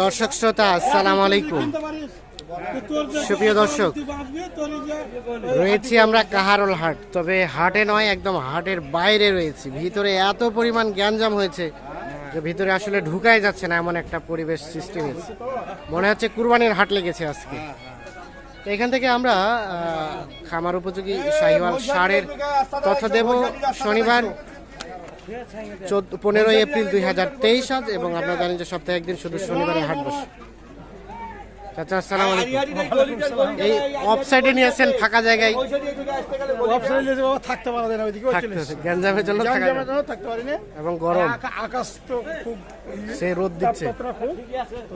দর্শক শ্রোতা, আসসালাম আলাইকুম। সুপ্রিয় দর্শক, রয়েছি আমরা কাহারল হাট। তবে হাটে নয়, একদম হাটের বাইরে রয়েছি। ভিতরে এত পরিমাণ গ্যাঞ্জাম হয়েছে যে ভিতরে আসলে ঢুকাই যাচ্ছে না, এমন একটা পরিবেশ সৃষ্টি হয়েছে। মনে হচ্ছে কুরবানির হাট লেগেছে আজকে। এখান থেকে আমরা খামার উপযোগী শাহিওয়াল সারের তথ্য দেব। শনিবার পনেরোই এপ্রিল দুই হাজার তেইশ আজ এবং আপনারা জানেন যে সপ্তাহে একদিন শুধু শনিবারে হাট বসে। চাচা আসসালাম এই অফ সাইডে নিয়ে আসছেন ফাঁকা জায়গায়। থাকতে পারা যায় না ওইদিকে থাকতে গ্যাঞ্জামের জন্য থাকা যায়। না। থাকতে পারি না। এবং গরম। আকাশ তো খুব সে রোদ দিচ্ছে।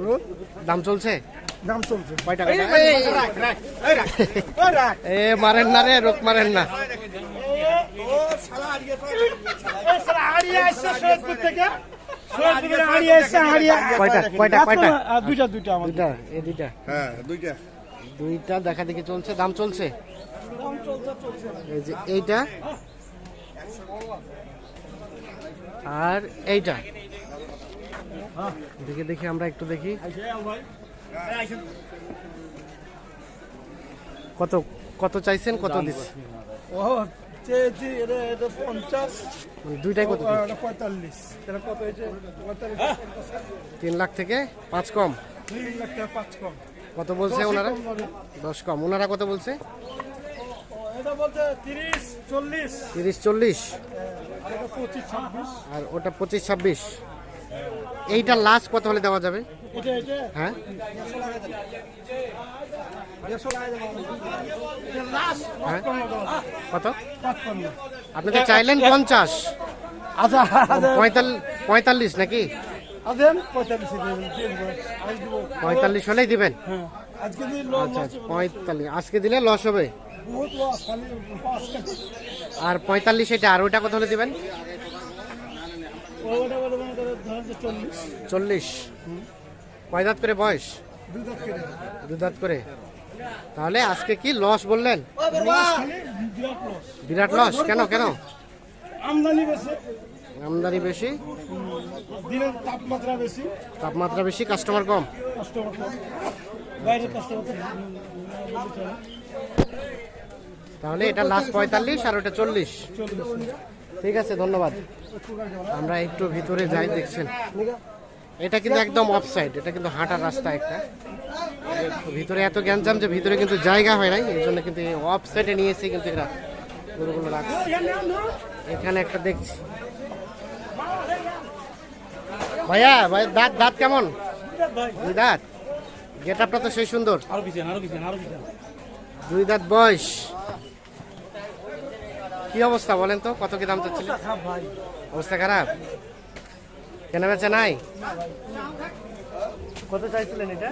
রোদ। দাম চলছে? দাম চলছে। কয় টাকা? এ মারেন না রে রোগ মারেন না। দুইটা দুইটা আমাদের। দুইটা এই দুইটা। হ্যাঁ দুইটা। দুইটা দেখা দেখি চলছে দাম চলছে? এইটা আর এইটা। দেখি দেখি আমরা একটু দেখি। কত কত চাইছেন কত দিচ্ছে ও চেয়েছি এটা এটা পঞ্চাশ। মানে দুইটাই কত পঁয়তাল্লিশ। এটা কত হয়েছে? পঁয়তাল্লিশ তিন লাখ থেকে পাঁচ কম। তিন লাখ টাকা পাঁচ কম। কত বলছে ওনারা? দশ কম। ওনারা কত বলছে? এটা বলছে তিরিশ চল্লিশ। তিরিশ চল্লিশ। পঁচিশ ছাব্বিশ। আর ওটা পঁচিশ ছাব্বিশ। এইটা লাস্ট কত হলে দেওয়া যাবে? হ্যাঁ? হ্যাঁ। কত? আপনি তো চাইলেন পঞ্চাশ। আচ্ছা আচ্ছা। পঁয়তাল্লিশ নাকি? আদেন পঁয়তাল্লিশে হলেই দিবেন? হ্যাঁ আচ্ছা আচ্ছা, পঁয়তাল্লিশ। আজকে দিলে লস হবে? আর পঁয়তাল্লিশ এটা আর ওইটা কত হলে দিবেন ওটা বলে মনে করে ধরেন যে চল্লিশ। কয় দাঁত করে বয়স? দু দাঁত করে। তাহলে আজকে কি লস বললেন? বিরাট লস কেন কেন? আমদানি বেশি। আমদানি বেশি? দিনের তাপমাত্রা বেশি। তাপমাত্রা বেশি কাস্টমার কম? কাস্টমার কম। বাইরের কাস্টমার তাহলে এটা লাস্ট পঁয়তাল্লিশ আর ওটা চল্লিশ। চল্লিশ। ঠিক আছে ধন্যবাদ। আমরা একটু ভিতরে যাই দেখছেন। এটা কিন্তু একদম অফ সাইড এটা কিন্তু হাঁটার রাস্তা একটা। ভিতরে এত গ্যাঞ্জাম যে ভিতরে কিন্তু জায়গা হয় নাই এই জন্য কিন্তু অফ সাইডে নিয়ে কিন্তু এরা গরুগুলো রাখছে। এখানে একটা দেখছি। ভাইয়া ভাই দাঁত দাঁত কেমন? দুই দাঁত? গেট আপটা তো সেই সুন্দর। আরও আরও আরও দুই দাঁত বয়স। কি অবস্থা বলেন তো? কত কি দাম চাচ্ছিলেন খারাপ অবস্থা খারাপ? কেনা বেচা নাই? কত চাইছিলেন এটা?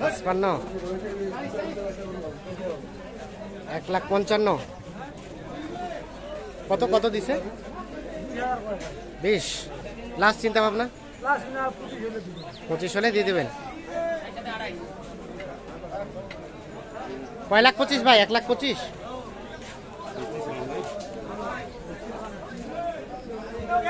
পাঁচপান্ন। এক লাখ পঞ্চান্ন। কত কত দিছে? বিশ। লাস্ট চিন্তা ভাবনা? পঁচিশ হলে দিয়ে দেবেন। কয় লাখ পঁচিশ ভাই? এক লাখ পঁচিশ কিন্তু বেশিটাই বেশি হয়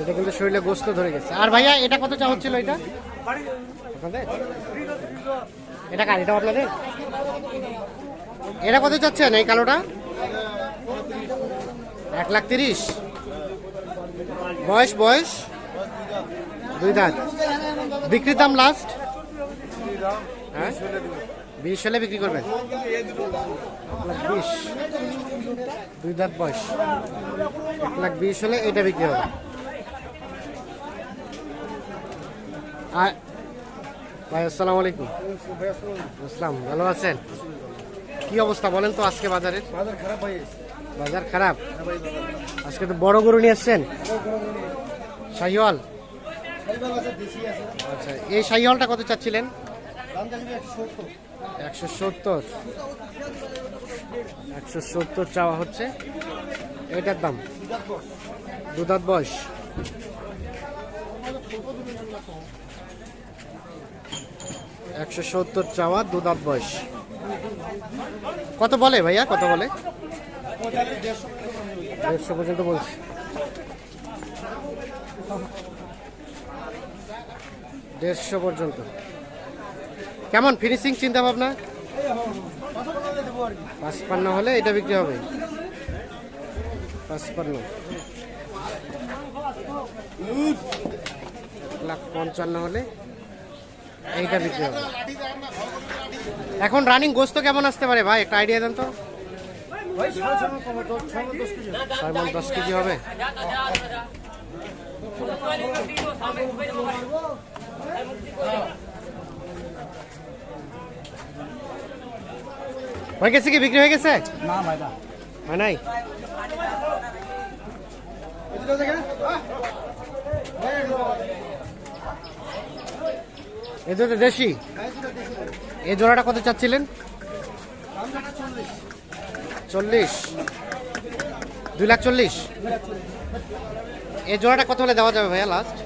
এটা কিন্তু শরীরে গোস্ত ধরে গেছে। আর ভাইয়া, এটা কত চা হচ্ছিল এটা? এটা কার? এটা আপনাদের? এটা কত চাচ্ছেন এই কালোটা? এক লাখ তিরিশ। বয়স বয়স? দুই দাঁত। বিক্রির দাম লাস্ট হ্যাঁ? বিশ হলে বিক্রি করবেন? লাখ বিশ। দুই দাঁত বয়স। এক লাখ বিশ হলে এটা বিক্রি হবে। আর ভাই আসসালামু আলাইকুম। আসসালাম ভালো আছেন? কি অবস্থা বলেন তো আজকে বাজারের? বাজার খারাপ হয়ে বাজার খারাপ? আজকে তো বড় গরু নিয়ে এসছেন শাহিওয়াল? আচ্ছা এই শাহিওয়ালটা কত চাচ্ছিলেন? একশো সত্তর। একশো সত্তর। চাওয়া হচ্ছে। এটার দাম? দুধাত বয়স? একশো সত্তর চাওয়া দুধাত বয়স। কত বলে ভাইয়া? কত বলে? দেড়শো পর্যন্ত বলছি। দেড়শো পর্যন্ত। কেমন ফিনিশিং চিন্তা ভাবনা পাঁচপান্ন হলে এটা বিক্রি হবে। পাঁচপান্ন। লাখ পঞ্চান্ন হলে এইটা বিক্রি হবে। এখন রানিং গোস্ত কেমন আসতে পারে ভাই? একটা আইডিয়া দেন তো। ছয় দশ কেজি হবে। হয়ে গেছে কি বিক্রি হয়ে গেছে? না ভাই না। হয় নাই? এ দেশি? এই জোড়াটা কত চাচ্ছিলেন? চল্লিশ। দুই লাখ চল্লিশ। এই জোড়াটা কত হলে দেওয়া যাবে ভাইয়া লাস্ট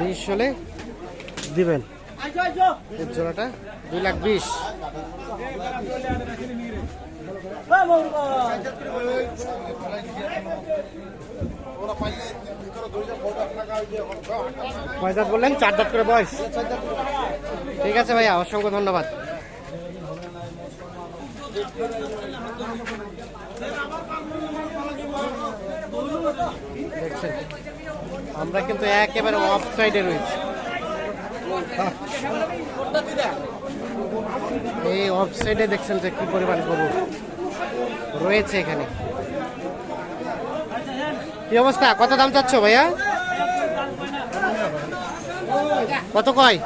বিশ হলে? দিবেন। জোড়াটা দুই লাখ বিশ। কয় বললেন, চার দাঁত করে বয়স। ঠিক আছে ভাইয়া, অসংখ্য ধন্যবাদ। আমরা কিন্তু একেবারে অফ সাইডে রয়েছি। এই অফ সাইডে দেখছেন যে কি পরিমাণ গরু রয়েছে এখানে। কি অবস্থা? কত দাম চাচ্ছ ভাইয়া? কত কয়?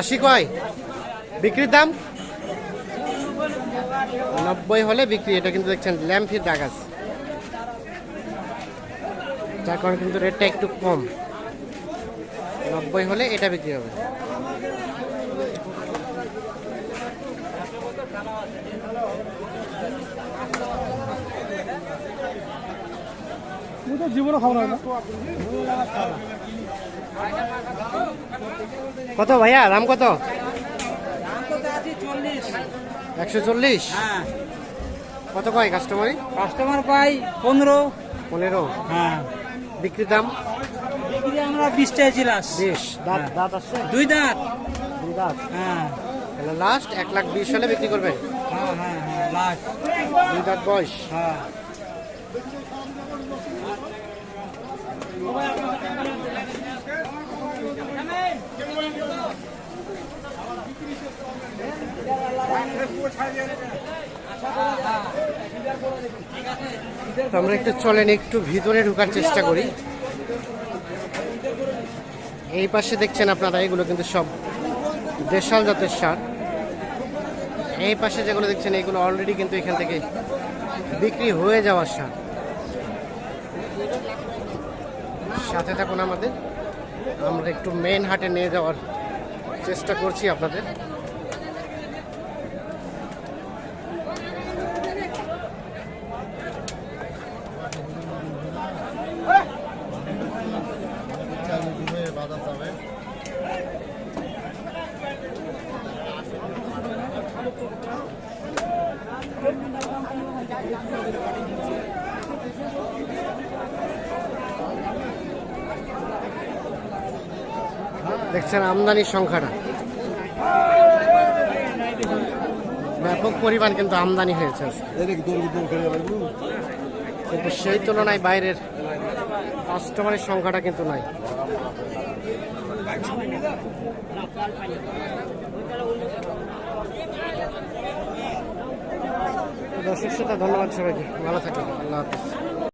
আশি কয়? বিক্রির দাম? নব্বই হলে বিক্রি এটা কিন্তু দেখছেন ল্যাম্পের দাগ আছে। যার কারণে কিন্তু রেটটা একটু কম। নব্বই হলে এটা বিক্রি হবে। না কত ভাইয়া? দাম কত? একশো চল্লিশ? হ্যাঁ। কত কয় কাস্টমারই কাস্টমার পাই পনেরো। পনেরো। হ্যাঁ। বিক্রির দাম? বিক্রি আমরা বিশ টাকা বিশ। দাঁত দাঁত আসছে? দুই দাঁত। দুই দাঁত। হ্যাঁ। তাহলে লাস্ট এক লাখ বিশ হলে বিক্রি করবেন হ্যাঁ হ্যাঁ হ্যাঁ লাস্ট দুই দাঁত বয়স। হ্যাঁ। আমরা একটু চলেন, একটু ভিতরে ঢোকার চেষ্টা করি। এই পাশে দেখছেন আপনারা, এগুলো কিন্তু সব দেশাল জাতের সার। এই পাশে যেগুলো দেখছেন, এগুলো অলরেডি কিন্তু এখান থেকে বিক্রি হয়ে যাওয়ার সার। সাথে থাকুন আমাদের। আমরা একটু মেন হাটে নিয়ে যাওয়ার চেষ্টা করছি আপনাদের। দেখছেন আমদানির সংখ্যাটা। ব্যাপক পরিমাণ কিন্তু আমদানি হয়েছে কিন্তু সেই তুলনায় বাইরের কাস্টমারের সংখ্যাটা কিন্তু নাই। দর্শক শ্রোতা ধন্যবাদ সবাইকে। ভালো থাকবেন। আল্লাহ হাফিজ।